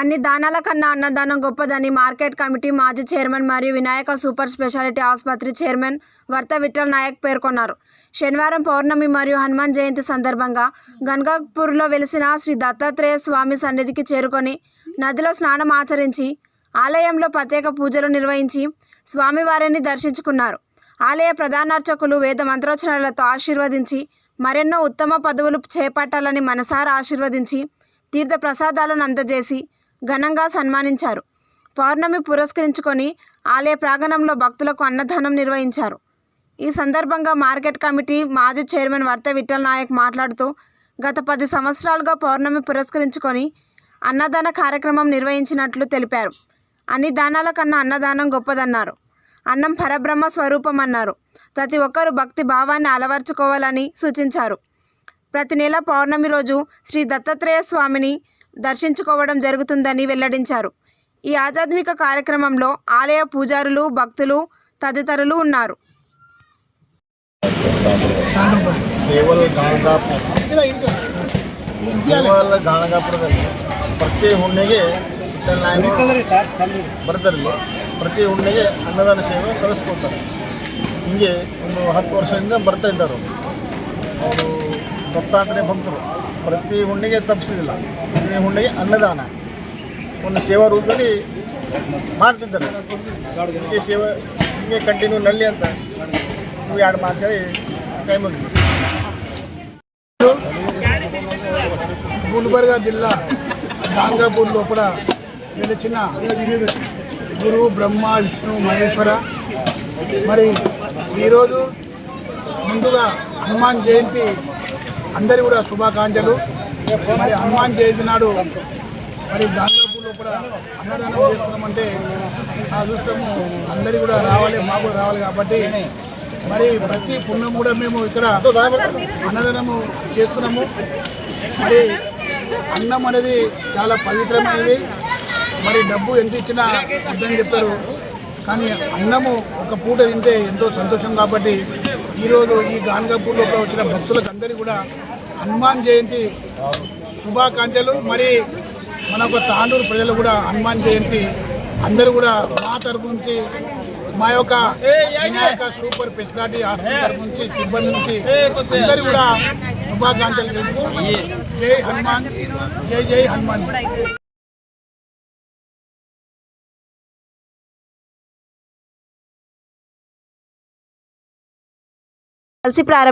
అన్ని దానాల కన్నా అన్నదానం గొప్పదని మార్కెట్ కమిటీ మాజీ చైర్మన్ మరియు వినాయక సూపర్ స్పెషాలిటీ ఆసుపత్రి చైర్మన్ వర్త విఠల్ నాయక్ పేర్కొన్నారు. శనివారం పౌర్ణమి మరియు హనుమాన్ జయంతి సందర్భంగా గన్గాపూర్లో వెలిసిన శ్రీ దత్తాత్రేయ స్వామి సన్నిధికి చేరుకొని నదిలో స్నానం ఆచరించి ఆలయంలో ప్రత్యేక పూజలు నిర్వహించి స్వామివారిని దర్శించుకున్నారు. ఆలయ ప్రధానార్చకులు వేద మంత్రోచ్చరణలతో ఆశీర్వదించి మరెన్నో ఉత్తమ పదవులు చేపట్టాలని మనసారా ఆశీర్వదించి తీర్థ ప్రసాదాలను అందజేసి ఘనంగా సన్మానించారు. పౌర్ణమి పురస్కరించుకొని ఆలయ ప్రాంగణంలో భక్తులకు అన్నదానం నిర్వహించారు. ఈ సందర్భంగా మార్కెట్ కమిటీ మాజీ చైర్మన్ వర్త విఠల్ నాయక్ మాట్లాడుతూ గత పది సంవత్సరాలుగా పౌర్ణమి పురస్కరించుకొని అన్నదాన కార్యక్రమం నిర్వహించినట్లు తెలిపారు. అన్ని దానాల కన్నా అన్నదానం గొప్పదన్నారు. అన్నం పరబ్రహ్మ స్వరూపం అన్నారు. ప్రతి ఒక్కరూ భక్తి భావాన్ని అలవర్చుకోవాలని సూచించారు. ప్రతి నెల పౌర్ణమి రోజు శ్రీ దత్తాత్రేయ స్వామిని దర్శించుకోవడం జరుగుతుందని వెల్లడించారు ఈ ఆధ్యాత్మిక కార్యక్రమంలో ఆలయ పూజారులు భక్తులు తదితరులు ఉన్నారు ಕೇವಲ ಗಾಣಗಾಪುರ ಕೇವಲ ಗಾಣಗಾಪುರದಲ್ಲಿ ಪ್ರತಿ ಹುಣ್ಣಿಗೆ ಬರ್ತಾರಲ್ಲಿ ಪ್ರತಿ ಹುಣ್ಣಿಗೆ ಅನ್ನದಾನ ಸೇವೆ ಸಲ್ಲಿಸ್ಕೊಳ್ತಾರೆ ಹಿಂಗೆ ಒಂದು ಹತ್ತು ವರ್ಷದಿಂದ ಬರ್ತಾ ಇದ್ದಾರೆ ಅವರು ದತ್ತಾತ್ರೇಯ ಭಕ್ತರು ಪ್ರತಿ ಹುಣ್ಣಿಗೆ ತಪ್ಪಿಸಿದಿಲ್ಲ ಪ್ರತಿ ಹುಣ್ಣಿಗೆ ಅನ್ನದಾನ ಒಂದು ಸೇವಾ ರೂಪದಲ್ಲಿ ಮಾಡ್ತಿದ್ದಾರೆ ಹಿಂಗೆ ಸೇವೆ ಹಿಂಗೆ ಕಂಟಿನ್ಯೂ ನಳ್ಳಿ ಅಂತ ನೀವು ಎರಡು ಮಾತು ಹೇಳಿ ಕೈ ಮುಗಿದು గుల్బర్గా జిల్లా గాంగాపూర్ లోపల వెలిచిన గురు బ్రహ్మ విష్ణు మహేశ్వర మరి ఈరోజు ముందుగా హనుమాన్ జయంతి అందరి కూడా శుభాకాంక్షలు. మరి హనుమాన్ జయంతి నాడు మరి గాంగాపూర్ లోపల అన్నదానం చేస్తున్నామంటే ఆ అదృష్టము అందరి కూడా రావాలి మాకు కూడా రావాలి కాబట్టి మరి ప్రతి పుణ్యం కూడా మేము ఇక్కడ అన్నదానము చేస్తున్నాము. మరి అన్నం అనేది చాలా పవిత్రమైనది. మరి డబ్బు ఎంత ఇచ్చినా అర్థం చెప్పారు. కానీ అన్నము ఒక పూట తింటే ఎంతో సంతోషం కాబట్టి ఈరోజు ఈ గాన్గాపూర్లో వచ్చిన భక్తులకు అందరికీ కూడా హనుమాన్ జయంతి శుభాకాంక్షలు. మరి మన యొక్క తాండూరు ప్రజలు కూడా హనుమాన్ జయంతి అందరూ కూడా మా తరపు నుంచి మా యొక్క వినాయక సూపర్ ఫెసిలిటీ హాస్పిటల్ తరపు నుంచి సిబ్బంది నుంచి అందరూ కూడా శుభాకాంక్షలు తెలుపు జై హనుమాన్ జై జై హనుమాన్. కలిసి ప్రారంభ